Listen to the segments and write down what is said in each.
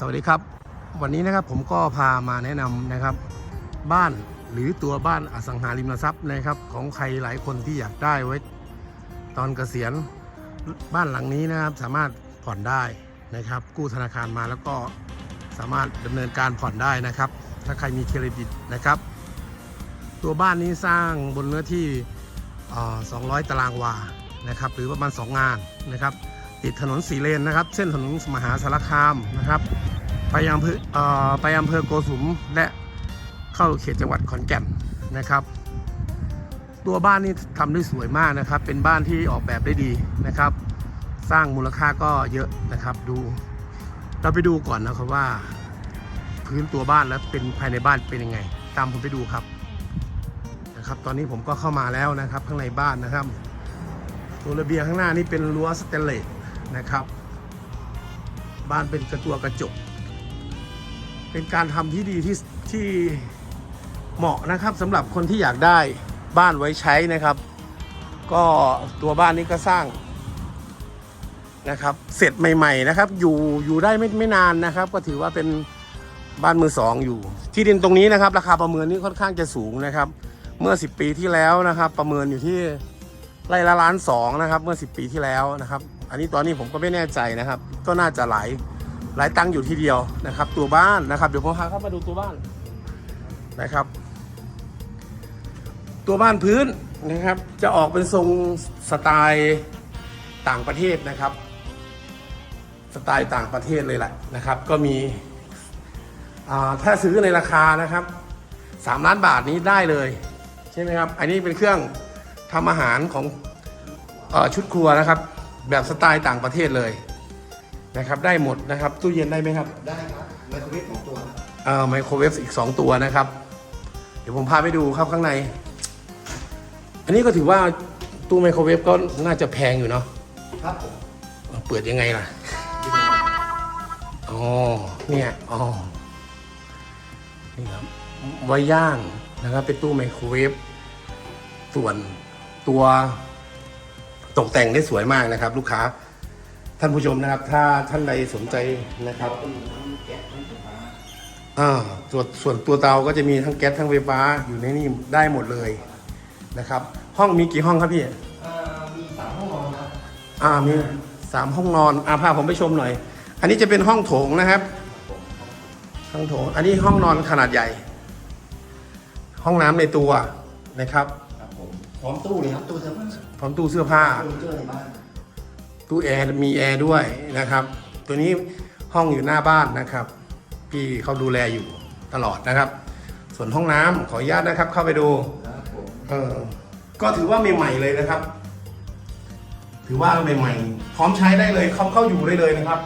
สวัสดีครับ วันนี้นะครับผมก็พามาแนะนำนะครับ บ้านหรือตัวบ้านอสังหาริมทรัพย์นะครับ ของใครหลายคนที่อยากได้ไว้ ตอนเกษียณบ้านหลังนี้นะครับ สามารถผ่อนได้นะครับ กู้ธนาคารมาแล้วก็สามารถดำเนินการผ่อนได้นะครับ ถ้าใครมีเครดิตนะครับ ตัวบ้านนี้สร้างบนเนื้อที่ 200 ตารางวานะครับ หรือประมาณ 2 งานนะครับ ติดถนนสีเลนนะครับ เส้นถนนมหาสารคามนะครับ ไปอำเภอไปอำเภอโกสุมและเข้าเขตจังหวัดขอนแก่นนะครับ ตัวบ้านนี่ทำได้สวยมากนะครับ เป็นบ้านที่ออกแบบได้ดีนะครับ สร้างมูลค่าก็เยอะนะครับดู เราไปดูก่อนนะครับว่า พื้นตัวบ้านแล้วเป็นภายในบ้านเป็นยังไง ตามผมไปดูครับนะครับ ตอนนี้ผมก็เข้ามาแล้วนะครับ ข้างในบ้านนะครับ ตัวระเบียงข้างหน้านี่เป็นรั้วสเตนเลสนะครับ บ้านเป็นกระตัวกระจก เป็นการทำที่ดีที่ที่เหมาะนะครับสำหรับคนที่อยากได้บ้านไว้ใช้นะครับ ก็ตัวบ้านนี้ก็สร้างนะครับ เสร็จใหม่ ๆนะครับ อยู่อยู่ได้ไม่ไม่นานนะครับ ก็ถือว่าเป็นบ้านมือสองอยู่ ที่ดินตรงนี้นะครับ ราคาประเมินนี่ค่อนข้างจะสูงนะครับ เมื่อ 10 ปีที่แล้วนะครับ ประเมินอยู่ที่ไร่ละล้านสองนะครับ เมื่อ 10 ปีที่แล้วนะครับ อันนี้ตอนนี้ผมก็ไม่แน่ใจนะครับ ก็น่าจะหลาย หลายตังค์อยู่ทีเดียวนะครับ ตัวบ้านนะครับเดี๋ยวผมพาเข้ามาดูตัวบ้านนะครับ ตัวบ้านพื้นนะครับ จะออกเป็นทรงสไตล์ต่างประเทศนะครับ สไตล์ต่างประเทศเลยแหละนะครับ ก็มีถ้าซื้อในราคานะครับสามล้านบาทนี้ได้เลย ใช่ไหมครับ อันนี้เป็นเครื่องทำอาหารของอชุดครัวนะครับ แบบสไตล์ต่างประเทศเลย นะครับได้หมดนะครับตู้เย็นได้ไหมครับได้ครับไมโครเวฟของตัวครับเอ่อไมโครเวฟอีก 2 ตัวนะครับ เดี๋ยวผมพาไปดูครับข้างใน อันนี้ก็ถือว่าตู้ไมโครเวฟก็น่าจะแพงอยู่เนาะครับผมเอาเปิดยังไงล่ะอ๋อเนี่ยอ๋อนี่ครับไว้ย่างนะครับเป็นตู้ไมโครเวฟส่วนตัวตกแต่งได้สวยมากนะครับ ลูกค้า ท่านผู้ชมนะครับ ถ้าท่านใดสนใจนะครับเป็นทั้งแก๊สทั้งไฟฟ้าอ่าส่วนส่วนตัวเตาก็จะมีทั้งแก๊สทั้งไฟฟ้าอยู่ในนี่ได้หมดเลยนะครับ ห้องมีกี่ห้องครับพี่อ่ามีสามห้องนอนครับอ่ามีสามห้องนอนอ่าพาผมไปชมหน่อย อันนี้จะเป็นห้องโถงนะครับ ห้องโถง อันนี้ห้องนอนขนาดใหญ่ ห้องน้ำในตัวนะครับครับผมพร้อมตู้เลยครับตู้เสื้อผ้าพร้อมตู้เสื้อผ้า ตู้แอร์มีแอร์ด้วยนะครับ ตัวนี้ห้องอยู่หน้าบ้านนะครับ พี่เขาดูแลอยู่ตลอดนะครับ ส่วนห้องน้ำขออนุญาตนะครับ เข้าไปดูเออก็ถือว่าใหม่ๆเลยนะครับ ถือว่าใหม่ๆพร้อมใช้ได้เลยเข้าเข้าอยู่ได้เลยนะครับ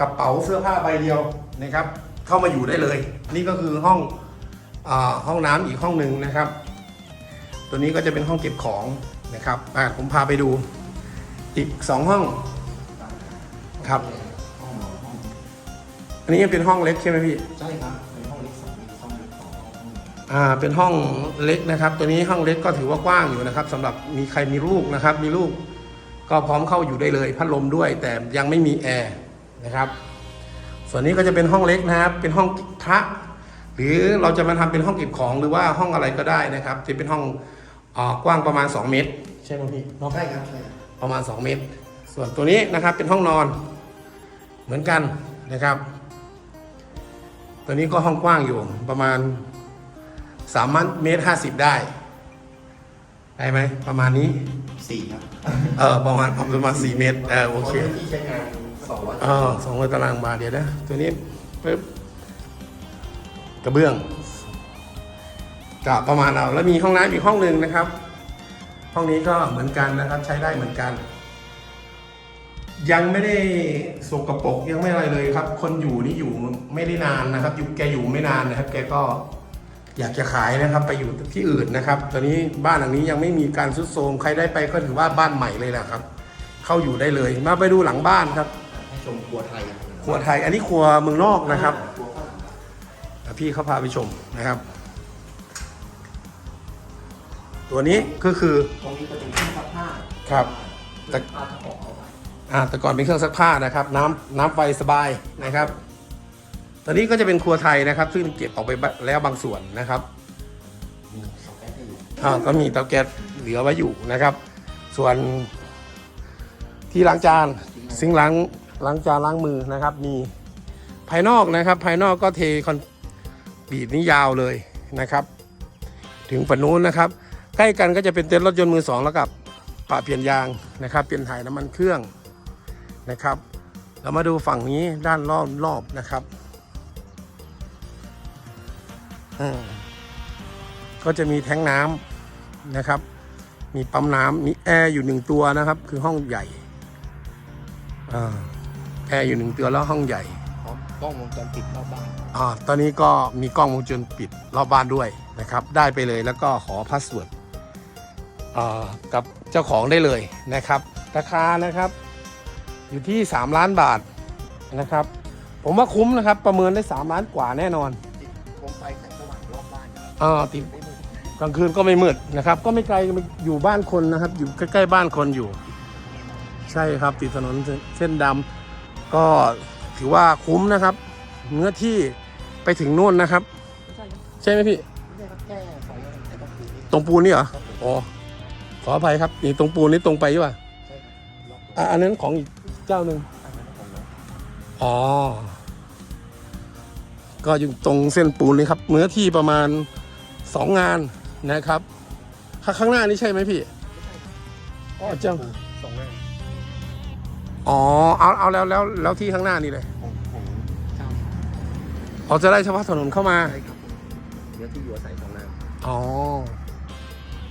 กระเป๋าเสื้อผ้าใบเดียวนะครับ เข้ามาอยู่ได้เลย นี่ก็คือห้องอห้องน้ำอีกห้องหนึ่งนะครับ ตัวนี้ก็จะเป็นห้องเก็บของนะครับอะผมพาไปดู อีกสองห้องครับ ห้องนอนห้องอันนี้เป็นห้องเล็กใช่ไหมพี่ ใช่ครับเป็นห้องเล็กสองมีห้องเล็กสองห้องนอนอ่าเป็นห้องเล็กนะครับ ตัวนี้ห้องเล็กก็ถือว่ากว้างอยู่นะครับสำหรับมีใครมีลูกนะครับ มีลูกก็พร้อมเข้าอยู่ได้เลย พัดลมด้วย แต่ยังไม่มีแอร์นะครับ ส่วนนี้ก็จะเป็นห้องเล็กนะครับ เป็นห้องพระหรือเราจะมาทำเป็นห้องเก็บของหรือว่าห้องอะไรก็ได้นะครับจะเป็นห้องอากว้างประมาณ 2 เมตร ใช่ไหมพี่เนาะ ใช่ครับใช่ครับ ประมาณ 2 เมตร ส่วนตัวนี้นะครับเป็นห้องนอนเหมือนกันนะครับ ตัวนี้ก็ห้องกว้างอยู่ประมาณ3เมตร50 ได้ได้ไหมประมาณนี้สี่ครับเออประมาณประมาณ4เมตรเออโอเคที่ใช้งานสองร้อยเออสองร้อยตารางบาทเดี๋ยวนะตัวนี้ปึ๊บกระเบื้องกะประมาณเอาแล้วมีห้องน้ำอีกห้องหนึ่งนะครับ ห้องนี้ก็เหมือนกันนะครับใช้ได้เหมือนกัน ยังไม่ได้สกปรกยังไม่อะไรเลยครับ คนอยู่นี่อยู่ไม่ได้นานนะครับ อยู่แกอยู่ไม่นานนะครับ แกก็อยากจะขายนะครับ ไปอยู่ที่อื่นนะครับ ตอนนี้บ้านหลังนี้ยังไม่มีการซุดโทรมใครได้ไปก็ถือว่าบ้านใหม่เลยแหละครับ เข้าอยู่ได้เลย มาไปดูหลังบ้านครับให้ชมครัวไทยครัวไทย อันนี้ครัวเมืองนอกนะครับครัวฝรั่งอะพี่เขาพาไปชมนะครับ ตัวนี้ก็คือตรงนี้ก็เป็นเครื่องซักผ้าครับแต่ผ้าจะออกเอาไว้อ่าแต่ก่อนเป็นเครื่องซักผ้านะครับ น้ำน้ำไฟสบายนะครับ ตอนนี้ก็จะเป็นครัวไทยนะครับ ซึ่งเก็บออกไปแล้วบางส่วนนะครับสองแก้วที่อยู่อ่าก็มีเตาแก๊สเหลือไว้อยู่นะครับ ส่วนที่ล้างจานซิงค์ล้างล้างจานล้างมือนะครับ มีภายนอกนะครับ ภายนอกก็เทคอนกรีตนี้ยาวเลยนะครับ ถึงฝั่งนู้นนะครับ ใกล้กันก็จะเป็นเต็นท์รถยนต์มือสองแล้วกับปะเปลี่ยนยางนะครับ เปลี่ยนถ่ายน้ำมันเครื่องนะครับ เรามาดูฝั่งนี้ด้านรอบรอบนะครับอืมก็จะมีแท้งน้ำนะครับ มีปั๊มน้ำมีแอร์อยู่หนึ่งตัวนะครับ คือห้องใหญ่อ่าแอร์อยู่หนึ่งตัวแล้วห้องใหญ่พร้อมกล้องวงจรปิดรอบบ้านอ่าตอนนี้ก็มีกล้องวงจรปิดรอบบ้านด้วยนะครับ ได้ไปเลยแล้วก็ขอพาสเวิร์ดอ่า กับเจ้าของได้เลยนะครับ ราคานะครับอยู่ที่ 3 ล้านบาทนะครับ ผมว่าคุ้มนะครับ ประเมินได้ 3 ล้านกว่าแน่นอนติดโคมไฟแสงสว่างรอบบ้านอ่าติดไม่มืดกลางคืนก็ไม่มืดนะครับ ก็ไม่ไกลอยู่บ้านคนนะครับ อยู่ใกล้ๆบ้านคนอยู่ ใช่ครับติดถนนเส้นดำก็ถือว่าคุ้มนะครับ เนื้อที่ไปถึงนู่นนะครับไม่ใช่ครับใช่ไหมพี่ไม่ใช่ครับแก้ไฟแล้วแต่ต้องคืนนี้ตรงปูนนี่เหรอครับผมอ๋อ ขออภัยครับนี่ตรงปูนนี่ตรงไปใช่ป่ะใช่ครับรอบอะอันนั้นของอีกเจ้าหนึ่งอันนั้นของน้องอ๋อ ก็อยู่ตรงเส้นปูนนี่ครับเนื้อที่ประมาณสองงานนะครับข้างข้างหน้านี่ใช่ไหมพี่อ๋อเจ้าสองหน้าอ๋อเอาเอาแล้วแล้วแล้วที่ข้างหน้านี่เลยของของเช่าอ๋อจะได้เฉพาะถนนเข้ามาใช่ครับผมเนื้อที่อยู่อาศัยสองหน้าอ๋อ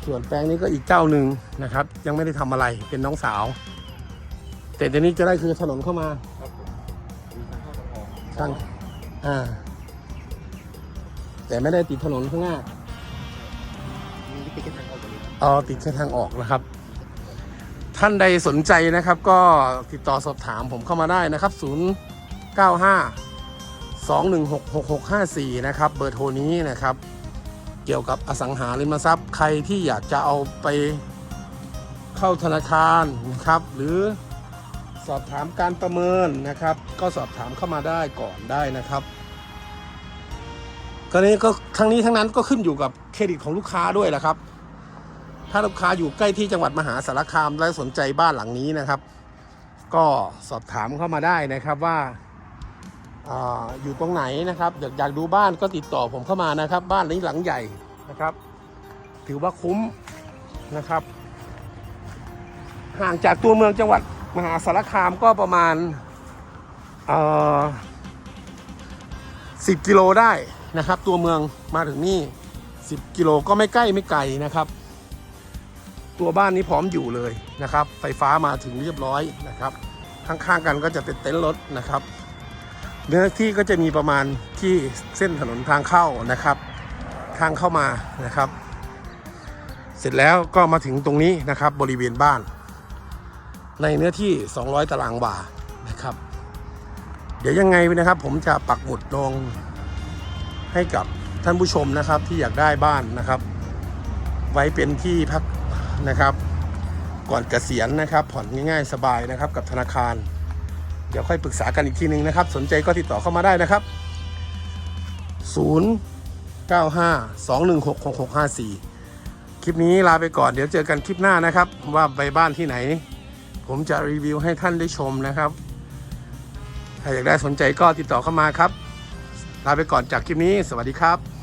ส่วนแปลงนี้ก็อีกเจ้าหนึ่งนะครับ ยังไม่ได้ทำอะไรเป็นน้องสาว แต่เดี๋ยวนี้จะได้คือถนนเข้ามาครับผมมีทางเข้าทางออกทางอ่า แต่ไม่ได้ติดถนนข้างหน้ามีวิธีการทางออกตรงนี้ครับอ๋อติดแค่ทางออกนะครับ ท่านใดสนใจนะครับ ก็ติดต่อสอบถามผมเข้ามาได้นะครับ 095 216 6654 นะครับ เบอร์โทรนี้นะครับ เกี่ยวกับอสังหาริมทรัพย์ ใครที่อยากจะเอาไปเข้าธนาคารนะครับ หรือสอบถามการประเมินนะครับ ก็สอบถามเข้ามาได้ก่อนได้นะครับก็นี้ก็ทั้งนี้ทั้งนั้นก็ขึ้นอยู่กับเครดิตของลูกค้าด้วยแหละครับ ถ้าลูกค้าอยู่ใกล้ที่จังหวัดมหาสารคามและสนใจบ้านหลังนี้นะครับ ก็สอบถามเข้ามาได้นะครับว่า อยู่ตรงไหนนะครับอยากอยากดูบ้านก็ติดต่อผมเข้ามานะครับ บ้านนี้หลังใหญ่นะครับ ถือว่าคุ้มนะครับ ห่างจากตัวเมืองจังหวัดมหาสารคามก็ประมาณสิบกิโลได้นะครับ ตัวเมืองมาถึงนี่10กิโลก็ไม่ใกล้ไม่ไกลนะครับ ตัวบ้านนี้พร้อมอยู่เลยนะครับ ไฟฟ้ามาถึงเรียบร้อยนะครับ ข้างๆกันก็จะเป็นเต็นท์รถนะครับ เนื้อที่ก็จะมีประมาณที่เส้นถนนทางเข้านะครับ ทางเข้ามานะครับ เสร็จแล้วก็มาถึงตรงนี้นะครับบริเวณบ้าน ในเนื้อที่ 200 ตารางวานะครับ เดี๋ยวยังไงนะครับ ผมจะปักหมุดลงให้กับท่านผู้ชมนะครับที่อยากได้บ้านนะครับ ไว้เป็นที่พักนะครับ ก่อนเกษียณนะครับ ผ่อนง่ายๆสบายนะครับกับธนาคาร เดี๋ยวค่อยปรึกษากันอีกทีนึงนะครับ สนใจก็ติดต่อเข้ามาได้นะครับ 0 9 5 2 1 6 6 6 5 4 คลิปนี้ลาไปก่อนเดี๋ยวเจอกันคลิปหน้านะครับ ว่าไปบ้านที่ไหน ผมจะรีวิวให้ท่านได้ชมนะครับถ้าอยากได้สนใจก็ติดต่อเข้ามาครับ ลาไปก่อนจากคลิปนี้ สวัสดีครับ